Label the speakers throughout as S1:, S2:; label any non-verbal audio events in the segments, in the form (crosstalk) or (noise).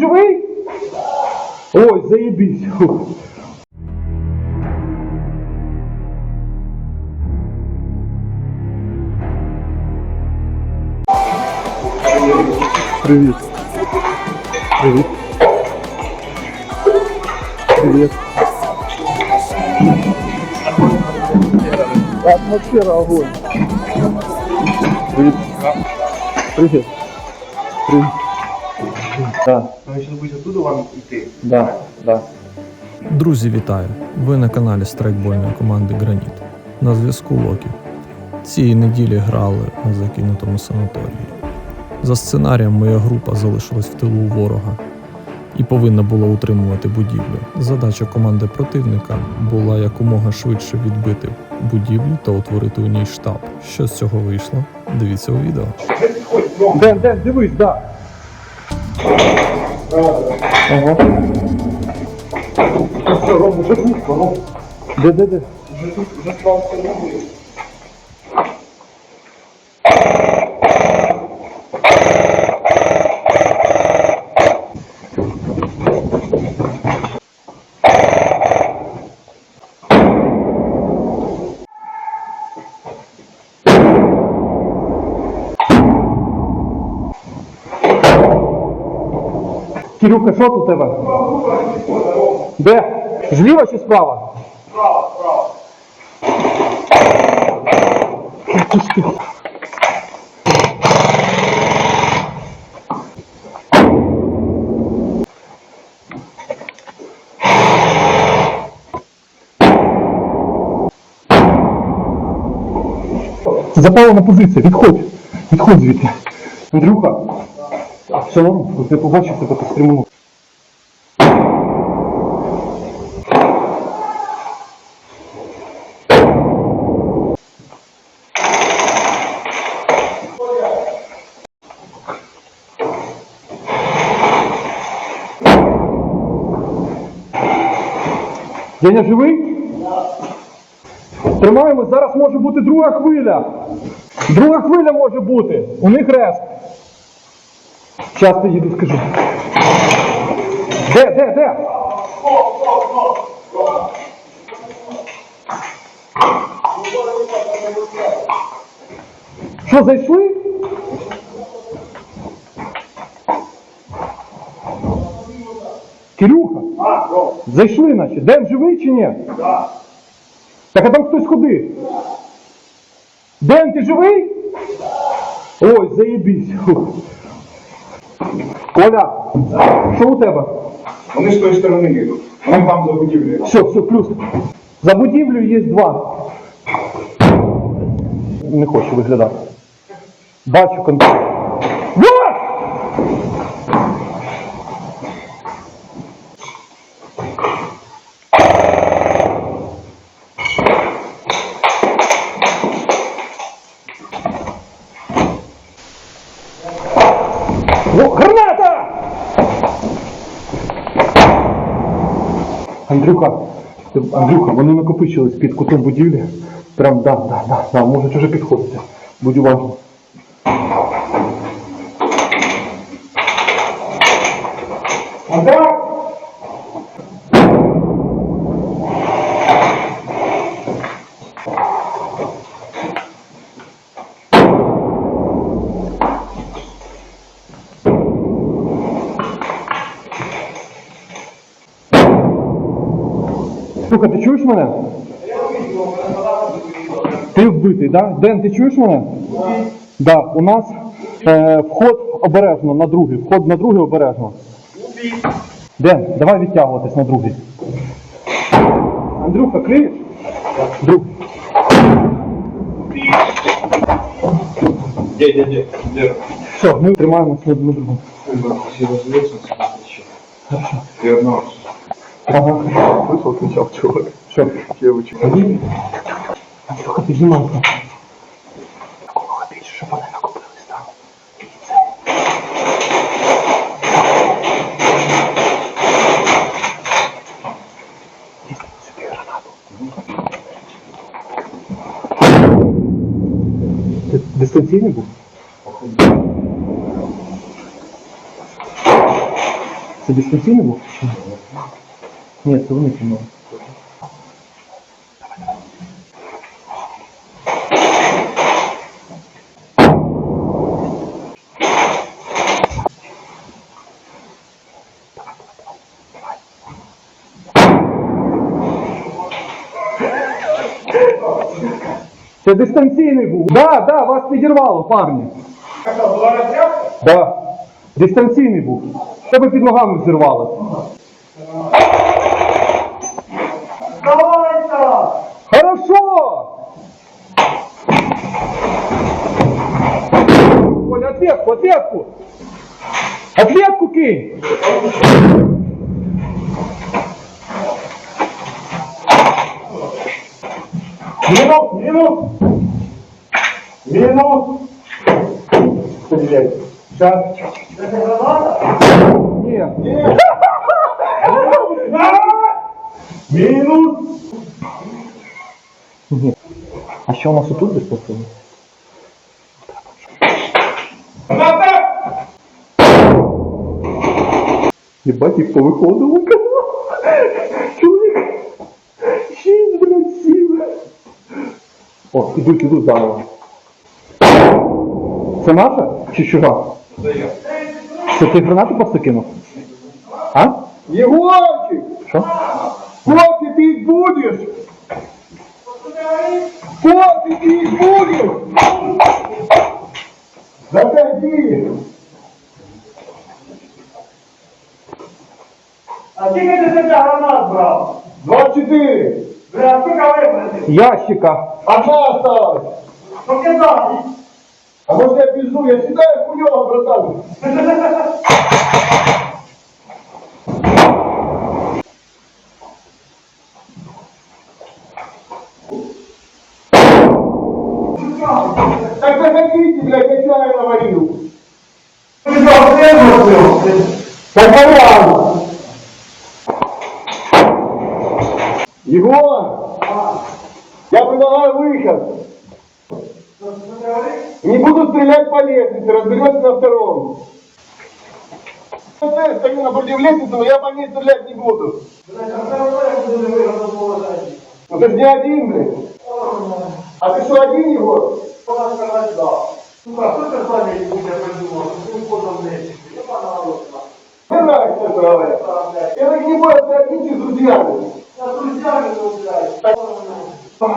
S1: живий? Ой, заебись. Привіт. Привіт. Привіт. Атмосфера огонь. Привіт. Привіт. Привіт. Да,
S2: Ми ще будуть оттуда вам йти.
S1: да, да.
S3: Друзі, вітаю! Ви на каналі страйкбольної команди Граніт. На зв'язку Локі. Цієї неділі грали на закинутому санаторії. За сценарієм, моя група залишилась в тилу ворога і повинна була утримувати будівлю. Задача команди противника була якомога швидше відбити будівлю та утворити у ній штаб. Що з цього вийшло? Дивіться у відео.
S1: Ден, Ден, дивись, да. Ага. Все, Ром, уже близько, Ром. Де, де, де?
S2: Вже тут, вже справа не буде.
S1: Кирюха, що тут у тебе? Де? Зліва чи справа?
S2: Справа, справа.
S1: Запалена позиція, відходь. Відходь звідти. Андрюха. Все норм, я побачив тебе по стріму. Деня живий? Тримаємо, зараз може бути друга хвиля. Друга хвиля може бути. У них респ. Часто їду, скажу. Де, де, де? Що, зайшли? Кирюха, зайшли наші. Ден живий чи ні? Так а там хтось ходив. Ден, ти живий? Ой, заєбісь. Коля, що у тебе?
S2: Вони з тої сторони їдуть. Вони вам за будівлю.
S1: Все, все, плюс. За будівлю є два. Не хочу виглядати. Бачу контакт. Граната! Андрюха, Андрюха, вони накопичились під кутом будівлі. Прям, да, да, да, да, можуть уже підходити. Будь уважний. Контакт! Слухай, ти чуєш мене? Ти вбитий, да? Ден, ти чуєш мене? Да, у нас е, вход обережно на другий. Вход на другий обережно. Ден, давай відтягуватись на другий. Андрюха, криєш? Друг.
S2: Де, де, де? Де?
S1: Все, ми тримаємося на на другому.
S2: Розвиваються, одного.
S1: Ага.
S2: Слышал, кричал чувак.
S1: Що?
S2: Девочек.
S1: Андрюха, піднімайся. Такого ходить, щоб вони накопились там. Сюди гранату. Ти дистанційний був? Це дистанційний був? Ні, це вони кинули. Це дистанційний був. Да, да, вас підірвало, парні. Да. Дистанційний був. Тебе під ногами взірвало. Хорошо! Коля, ответку, ответку! Ответку кинь!
S2: Минут, минут. Минут. Блять. Сейчас.
S1: Нет.
S2: Минут.
S1: А що у нас отут дистанційний? Єбать, їх повиходило. О, ідуть, ідуть заново. Це наша чи чужа? Це ти гранату просто кинув? А?
S2: Егорчик,
S1: Що?
S2: кофе пить будешь? Кофе пить будешь? Заходи.
S4: А скільки ти себе гранат брав?
S2: 24.
S4: Вибрати?
S1: Ящика.
S2: Одна осталась.
S4: Покидай.
S2: А может я пизду? Я считаю хуёво, братан. (laughs) Егор, я предлагаю выход. Не буду стрелять по лестнице, разберемся на втором. Стою напротив лестницы, но я по ней стрелять не буду. Ну ты не один, блин. А ты что, один,
S4: не
S2: Мне нравится, говорят. Я так не боюсь, ты один с друзьями.
S4: Я з друзями розмовляю.
S1: Клим,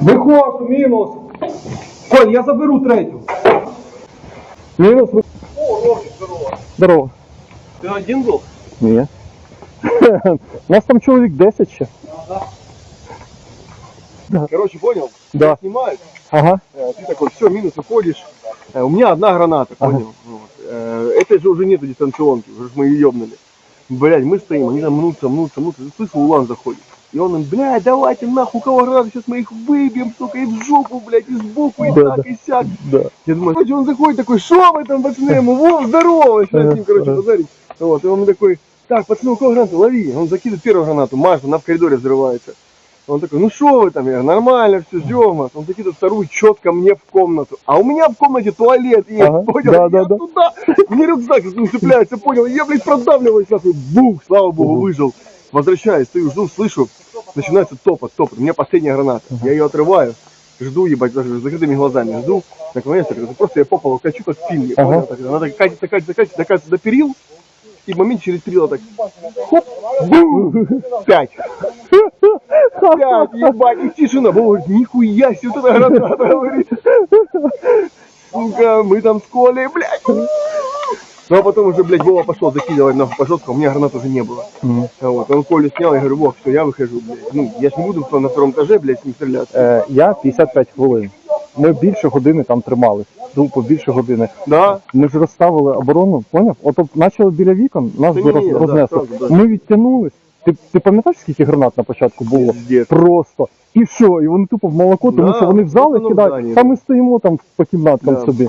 S1: Виходжу, мінус! Коль, я заберу третю. Мінус. ви- Здорово.
S2: Ти один був?
S1: Ні. (laughs) У нас там чоловік 10 ще.
S2: Короче, понял?
S1: Да.
S2: Снимают.
S1: Ага.
S2: Э, Ты такой, все, минус, уходишь. Э, У меня одна граната, понял? Вот. Э, Этой же уже нету дистанционки, уже ж мы ее ебнули. Блять, мы стоим, они там мнутся, мнутся, мнутся. И Слышу, Улан заходит. И он им, блядь, давайте нахуй, кого гранаты, сейчас мы их выбьем, сука, и в жопу, блядь, и сбоку, и
S1: Да,
S2: так,
S1: да.
S2: и сяк.
S1: Да.
S2: Я думаю, короче, он заходит такой, что вы там, пацаны, ему, во, здорово, начинает с ним, короче, базарить. Вот, и он такой, так, пацаны, у кого гранату, лови. Он закидывает первую гранату, Маша, она в коридоре взрывается. Он такой, ну что вы там, я говорю, нормально, все, ждем вас. Он закидывает вторую четко мне в комнату. А у меня в комнате туалет есть,
S1: Ага,
S2: понял?
S1: да,
S2: я
S1: да, да.
S2: туда, мне рюкзак цепляется, понял? Я, блядь, продавливаюсь, нахуй, бух, слава богу, выжил. Возвращаюсь, стою, жду, слышу, начинается топот, топот. У меня последняя граната. Я ее отрываю, жду, ебать, даже с закрытыми глазами, жду. Наконец-то, просто я по полу качу, как в фильме. Понял? Так, Она так катится, катится, катится, докатится до перил. И в момент через перила так, хоп, бум, пять. Пять, ебать, и тишина. Говорит, нихуя себе, вот это граната, говорит. Сука, мы там с Колей, блядь. Ну а потом уже, блядь, Вова пошел закидывать нахуй по жестко, у меня гранат уже не было. Вот, он Колю снял, я говорю, Вов, все, я выхожу, блядь. Ну, я ж не буду на втором этаже, блядь, с ним стреляться.
S1: Е, я 55 хвилин. Ми більше години там тримались. Тупо більше години.
S2: Да?
S1: Ми ж розставили оборону, поняв? Ото почали біля вікон, нас
S2: Та
S1: би
S2: ні,
S1: роз-
S2: да,
S1: рознесло.
S2: правда, да.
S1: Ми відтягнулись. Ти, ти пам'ятаєш, скільки гранат на початку було?
S2: Пиздец.
S1: Просто. І що? І вони тупо в молоко, тому
S2: Да,
S1: що вони в зали
S2: ну,
S1: кидають,
S2: да, ні,
S1: та
S2: да.
S1: ми стоїмо там по кімнаткам
S2: Да.
S1: собі.